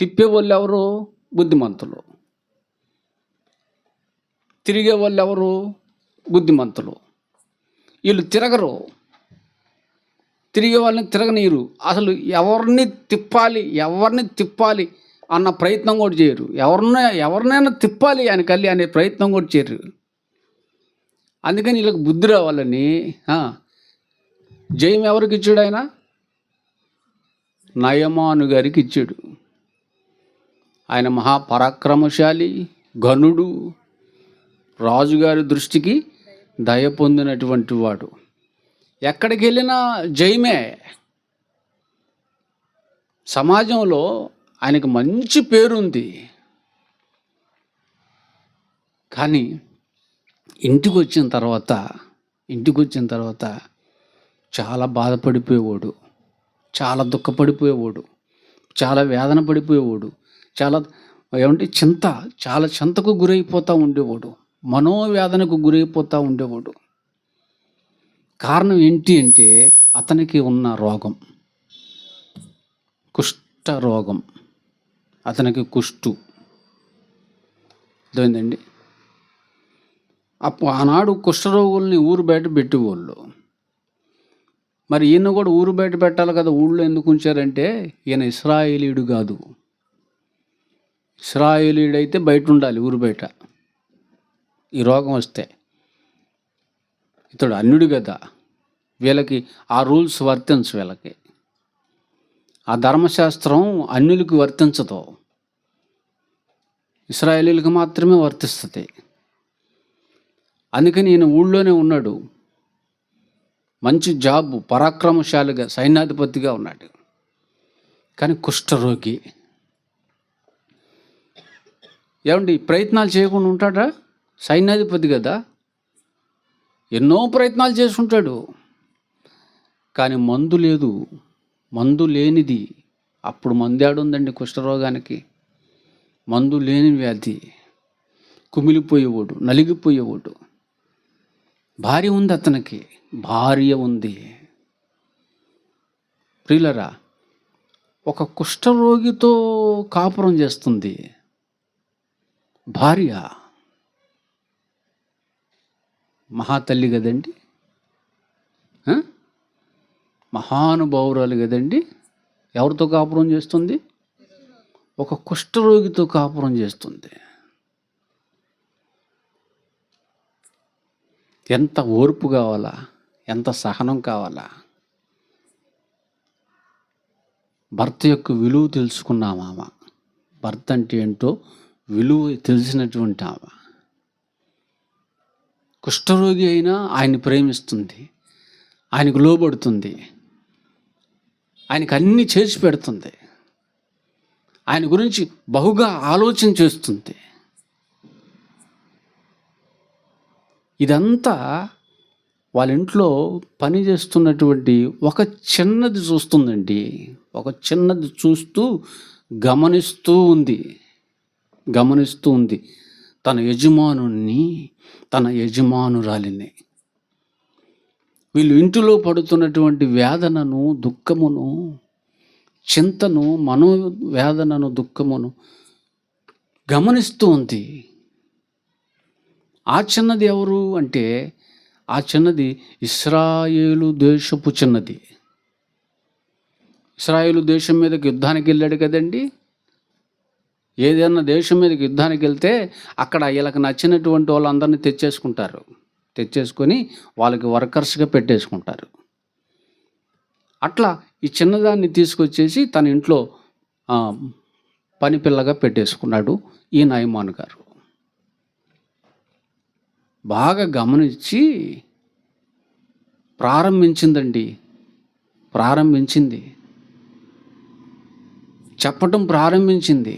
తిప్పే వాళ్ళు ఎవరు బుద్ధిమంతులు. తిరిగే వాళ్ళు ఎవరు బుద్ధిమంతులు. వీళ్ళు తిరగరు. తిరిగే వాళ్ళని తిరగనీయరు. అసలు ఎవరిని తిప్పాలి ఎవరిని తిప్పాలి అన్న ప్రయత్నం కూడా చేయరు. ఎవరినై ఎవరినైనా తిప్పాలి ఆయన కళ్ళి అనే ప్రయత్నం కూడా చేయరు. అందుకని వీళ్ళకి బుద్ధి రావాలని జయం ఎవరికి ఇచ్చాడు ఆయన? నయమాను గారికి ఇచ్చాడు. ఆయన మహాపరాక్రమశాలి ఘనుడు రాజుగారి దృష్టికి దయ పొందినటువంటి వాడు. ఎక్కడికి వెళ్ళినా జయమే. సమాజంలో ఆయనకు మంచి పేరుంది. కానీ ఇంటికి వచ్చిన తర్వాత ఇంటికి వచ్చిన తర్వాత చాలా బాధపడిపోయేవాడు. చాలా దుఃఖపడిపోయేవాడు. చాలా వేదన పడిపోయేవాడు. చాలా ఏమంటే చింత చాలా చింతకు గురైపోతూ ఉండేవాడు. మనోవేదనకు గురైపోతూ ఉండేవాడు. కారణం ఏంటి అంటే అతనికి ఉన్న రోగం. కుష్ఠ రోగం. అతనికి కుష్టు. అర్థమైందండి? అప్పుడు ఆనాడు కుష్ఠరోగుల్ని ఊరు బయట పెట్టేవాళ్ళు. మరి ఈయన కూడా ఊరు బయట పెట్టాలి కదా ఊళ్ళో ఎందుకు ఉంచారంటే ఈయన ఇస్రాయేలీయుడు కాదు. ఇస్రాయేలీయుడు అయితే బయట ఉండాలి ఊరు బయట. ఈ రోగం వస్తే. ఇతడు అన్యుడు కదా వీళ్ళకి ఆ రూల్స్ వర్తించు వీళ్ళకి. ఆ ధర్మశాస్త్రం అన్యులకి వర్తించదు. ఇస్రాయేలీలకు మాత్రమే వర్తిస్తుంది. అందుకని ఈయన ఊళ్ళోనే ఉన్నాడు. మంచి జాబ్ పరాక్రమశాలిగా సైన్యాధిపతిగా ఉన్నాడు. కానీ కుష్ఠరోగి. ఏమండి ప్రయత్నాలు చేయకుండా ఉంటాడా సైన్యాధిపతి కదా? ఎన్నో ప్రయత్నాలు చేసుకుంటాడు కానీ మందు లేదు. మందు లేనిది. అప్పుడు మందేడుందండి కుష్ఠరోగానికి? మందు లేని వ్యాధి. కుమిలిపోయేవాడు నలిగిపోయేవాడు. భార్య ఉంది అతనికి. భార్య ఉంది. ప్రియులరా ఒక కుష్ఠరోగితో కాపురం చేస్తుంది. భార్య మహాతల్లి కదండి? మహానుభావురాలు కదండి? ఎవరితో కాపురం చేస్తుంది? ఒక కుష్ఠరోగితో కాపురం చేస్తుంది. ఎంత ఓర్పు కావాలా? ఎంత సహనం కావాలా? భర్త యొక్క విలువ తెలుసుకున్నామా? భర్త అంటే ఏంటో విలువ తెలిసినటువంటి ఆమె కుష్ఠరోగి అయినా ఆయన్ని ప్రేమిస్తుంది. ఆయనకు లోబడుతుంది. ఆయనకు అన్నీ చేర్చి పెడుతుంది. ఆయన గురించి బహుగా ఆలోచన చేస్తుంది. ఇదంతా వాళ్ళ ఇంట్లో పని చేస్తున్నటువంటి ఒక చిన్నది చూస్తుందండి. ఒక చిన్నది చూస్తూ గమనిస్తూ ఉంది. గమనిస్తూ ఉంది. తన యజమానుని తన యజమానురాలిని. వీళ్ళు ఇంటిలో పడుతున్నటువంటి వేదనను దుఃఖమును చింతను మనోవేదనను దుఃఖమును గమనిస్తూ ఉంది. ఆ చిన్నది ఎవరు అంటే ఆ చిన్నది ఇస్రాయేలు దేశపు చిన్నది. ఇస్రాయేలు దేశం మీదకి యుద్ధానికి వెళ్ళాడు కదండి? ఏదైనా దేశం మీదకి యుద్ధానికి వెళ్తే అక్కడ వీళ్ళకి నచ్చినటువంటి వాళ్ళందరినీ తెచ్చేసుకుంటారు. తెచ్చేసుకొని వాళ్ళకి వర్కర్స్గా పెట్టేసుకుంటారు. అట్లా ఈ చిన్నదాన్ని తీసుకొచ్చేసి తన ఇంట్లో పనిపిల్లగా పెట్టేసుకున్నాడు ఈ నయమాన్ గారు. బాగా గమనించి ప్రారంభించిందండి. ప్రారంభించింది. చెప్పటం ప్రారంభించింది.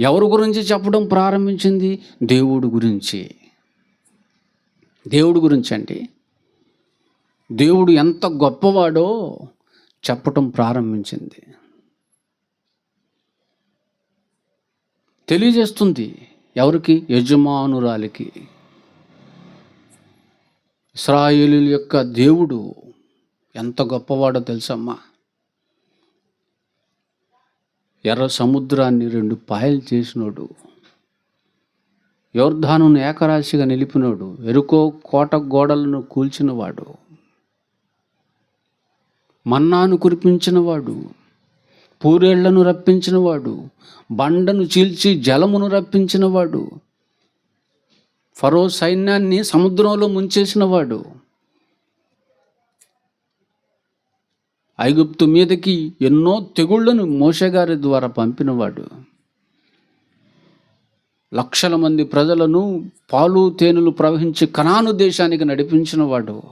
ఎవరి గురించి చెప్పడం ప్రారంభించింది? దేవుడు గురించి. దేవుడు గురించి అండి. దేవుడు ఎంత గొప్పవాడో చెప్పటం ప్రారంభించింది. తెలియజేస్తుంది ఎవరికి? యజమానురాలికి. ఇస్రాయేలు యొక్క దేవుడు ఎంత గొప్పవాడో తెలుసమ్మా? ఎర్ర సముద్రాన్ని రెండు పాయలు చేసినోడు. యోర్ధానును ఏకరాశిగా నిలిపినోడు. ఎరుకో కోట గోడలను కూల్చినవాడు. మన్నాను కురిపించినవాడు. పూరేళ్ళను రప్పించినవాడు. బండను చీల్చి జలమును రప్పించినవాడు. ఫరో సైన్యాన్ని సముద్రంలో ముంచేసినవాడు. ఐగుప్తు మీదకి ఎన్నో తెగుళ్ళను మోసగారి ద్వారా పంపినవాడు. లక్షల మంది ప్రజలను పాలు తేనెలు ప్రవహించి కనాను దేశానికి నడిపించినవాడు.